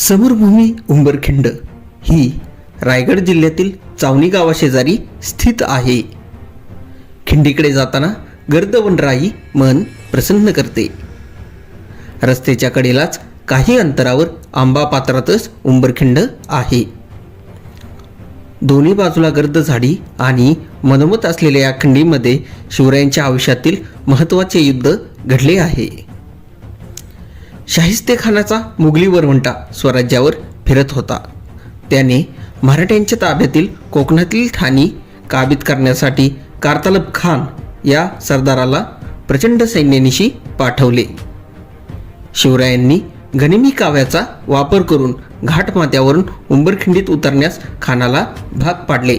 समरभूमी उंबरखिंड. ही रायगड जिल्ह्यातील चावणी गावाशेजारी स्थित आहे. खिंडीकडे जाताना गर्द वनराई मन प्रसन्न करते. रस्त्याच्या कडेलाच काही अंतरावर आंबा पात्रातच उंबरखिंड आहे. दोन्ही बाजूला गर्द झाडी आणि मनमत असलेल्या या खिंडीमध्ये शिवरायांच्या आयुष्यातील महत्त्वाचे युद्ध घडले आहे. शाहिस्तेखानाचा मुघली वरवंटा स्वराज्यावर फिरत होता. त्याने मराठ्यांच्या ताब्यातील कोकणातील ठाणी काबीत करण्यासाठी कार्तालब खान या सरदाराला प्रचंड सैन्यानिशी पाठवले. शिवरायांनी गनिमी काव्याचा वापर करून घाटमाथ्यावरून उंबरखिंडीत उतरण्यास खानाला भाग पाडले.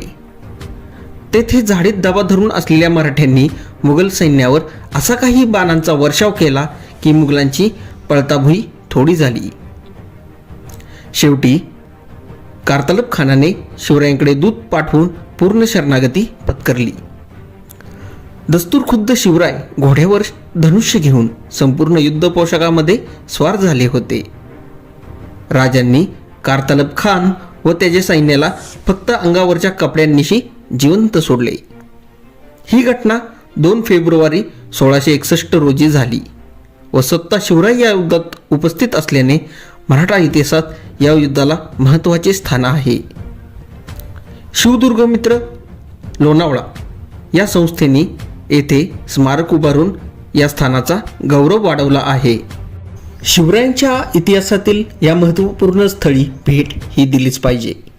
तेथे झाडीत दबा धरून असलेल्या मराठ्यांनी मुघल सैन्यावर असा काही बाणांचा वर्षाव केला की मुघलांची पळताभुई थोडी झाली. शेवटी कार्तलब खानाने शिवरायांकडे दूध पाठवून पूर्ण शरणागती पत्करली. दस्तूर खुद्द शिवराय घोड्यावर धनुष्य घेऊन संपूर्ण युद्ध पोशाखामध्ये स्वार झाले होते. राजांनी कारतलब खान व त्याच्या सैन्याला फक्त अंगावरच्या कपड्यांनिशी जिवंत सोडले. ही घटना दोन फेब्रुवारी सोळाशे एकसष्ट रोजी झाली. व स्वतः शिवराय या युद्धात उपस्थित असल्याने मराठा इतिहासात या युद्धाला महत्त्वाचे स्थान आहे. शिवदुर्ग मित्र लोणावळा या संस्थेने येथे स्मारक उभारून या स्थानाचा गौरव वाढवला आहे. शिवरायांच्या इतिहासातील या महत्त्वपूर्ण स्थळी भेट ही दिलीच पाहिजे.